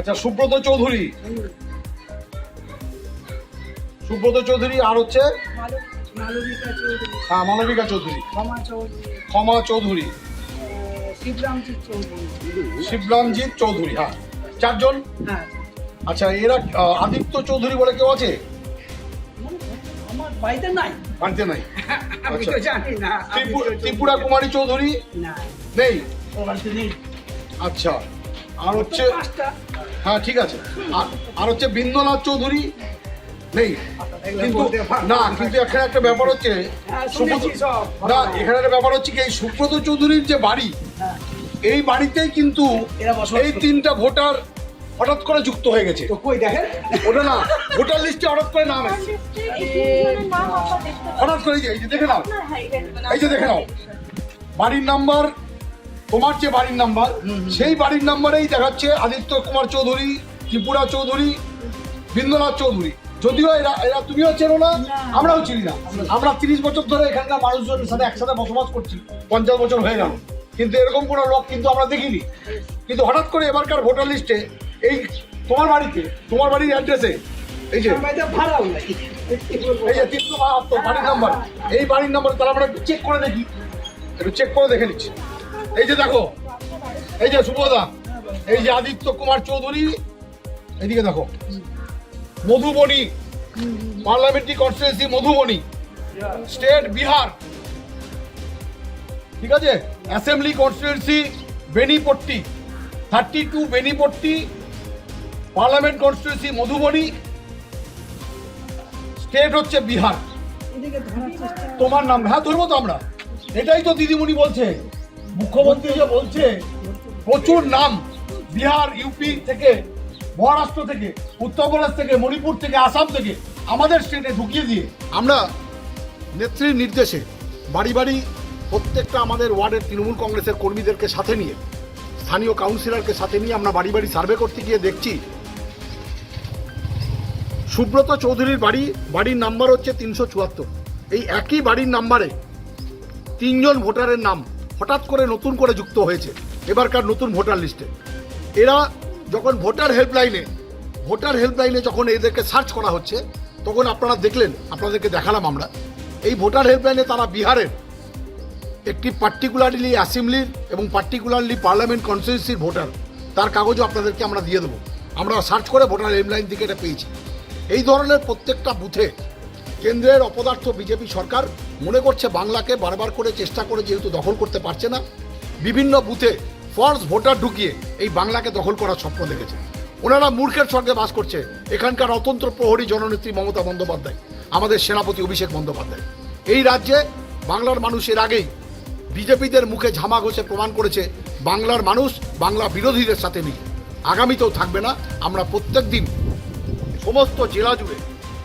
আচ্ছা সুব্রত চৌধুরী। সুব্রত চৌধুরী আর হচ্ছে? মালব- মালবিকা চৌধুরী। হ্যাঁ মানবিকা চৌধুরী ক্ষমা চৌধুরী। শিবরামজিৎ চৌধুরী হ্যাঁ। চারজন? আচ্ছা এরা আদিত্য চৌধুরী বলে কেউ আছে? বাড়িতে নাই। বাড়িতে নাই আমি আচ্ছা। ত্রিপুরা কুমারী চৌধুরী? নেই। আচ্ছা। আর হচ্ছে হ্যাঁ ঠিক আছে। আর- আর হচ্ছে বিন্দনাথ চৌধুরী নেই। কিন্তু না কিন্তু এখানে একটা ব্যাপার হচ্ছে হ্যাঁ। না এখানে একটা ব্যাপার হচ্ছে কি এই সুব্রত চৌধুরীর যে বাড়ি হ্যাঁ। এই বাড়িতেই কিন্তু এই। তিনটা ভোটার হঠাৎ করে যুক্ত হয়ে গেছে। কই দেখেন? ওটা না ভোটার লিস্টে হঠাৎ করে নাম হঠাৎ করে এই এই যে দেখে নাও। এই যে দেখে নাও। বাড়ির নাম্বার তোমার যে বাড়ির নাম্বার সেই বাড়ির নাম্বারেই দেখাচ্ছে আদিত্য কুমার চৌধুরী ত্রিপুরা চৌধুরী বিন্দনাথ চৌধুরী। যদিও এরা এরা তুমিও চেনো না আমরাও চিনি না। আমরা তিরিশ বছর ধরে এখানকার মানুষজনের সাথে একসাথে বসবাস করছি পঞ্চাশ বছর হয়ে গেল। কিন্তু এরকম কোনো লোক কিন্তু আমরা দেখিনি। কিন্তু হঠাৎ করে এবারকার ভোটার লিস্টে এই তোমার বাড়িতে তোমার বাড়ির অ্যাড্রেসে এই যে? এই যে তিনশো বাহাত্তর বাড়ির নাম্বার এই বাড়ির নাম্বার তাহলে আমরা একটু চেক করে দেখি। একটু চেক করে দেখে নিচ্ছি। এই যে দেখো এই যে সুভদা এই যে আদিত্য কুমার চৌধুরী এইদিকে দেখো Madhubani parliamentary constituency Madhubani state Bihar ঠিক আছে? Assembly constituency Benipatti thirty two Benipatti parliament constituency Madhubani state হচ্ছে বিহার। তোমার নাম হ্যাঁ ধরবো তো আমরা। এটাই তো দিদিমণি বলছে। মুখ্যমন্ত্রী যে বলছে, প্রচুর নাম বিহার ইউপি থেকে, মহারাষ্ট্র থেকে উত্তরপ্রদেশ থেকে, মণিপুর থেকে, আসাম থেকে আমাদের স্টেটে ঢুকিয়ে দিয়ে আমরা নেত্রীর নির্দেশে বাড়ি বাড়ি প্রত্যেকটা আমাদের ওয়ার্ডের তৃণমূল কংগ্রেসের কর্মীদেরকে সাথে নিয়ে, স্থানীয় কাউন্সিলরকে সাথে নিয়ে আমরা বাড়ি বাড়ি সার্ভে করতে গিয়ে দেখছি, সুব্রত চৌধুরীর বাড়ি, বাড়ির নাম্বার হচ্ছে তিনশো চুয়াত্তর। এই একই বাড়ির নাম্বারে তিনজন ভোটারের নাম হঠাৎ করে নতুন করে যুক্ত হয়েছে, এবারকার নতুন ভোটার লিস্টে। এরা যখন ভোটার হেল্পলাইনে ভোটার হেল্পলাইনে যখন এদেরকে সার্চ করা হচ্ছে, তখন আপনারা দেখলেন, আপনাদেরকে দেখালাম আমরা, এই ভোটার হেল্পলাইনে তারা বিহারের একটি পার্টিকুলারলি অ্যাসেম্বলির এবং পার্টিকুলারলি পার্লামেন্ট কনস্টিটিউন্সির ভোটার। তার কাগজও আপনাদেরকে আমরা দিয়ে দেবো। আমরা সার্চ করে ভোটার হেল্পলাইন থেকে এটা পেয়েছি। এই ধরনের প্রত্যেকটা বুথে কেন্দ্রের অপদার্থ বিজেপি সরকার মনে করছে বাংলাকে বারবার করে চেষ্টা করে যেহেতু দখল করতে পারছে না, বিভিন্ন বুথে ফর্স ভোটার ঢুকিয়ে এই বাংলাকে দখল করার স্বপ্ন দেখেছে। ওনারা মূর্খের স্বর্গে বাস করছে। এখানকার অতন্ত্র প্রহরী জননেত্রী মমতা বন্দ্যোপাধ্যায়, আমাদের সেনাপতি অভিষেক বন্দ্যোপাধ্যায়। এই রাজ্যে বাংলার মানুষের আগেই বিজেপিদের মুখে ঝামা ঘষে প্রমাণ করেছে, বাংলার মানুষ বাংলা বিরোধীদের সাথে নেই আগামীতেও থাকবে না, আমরা প্রত্যেক দিন সমস্ত জেলা জুড়ে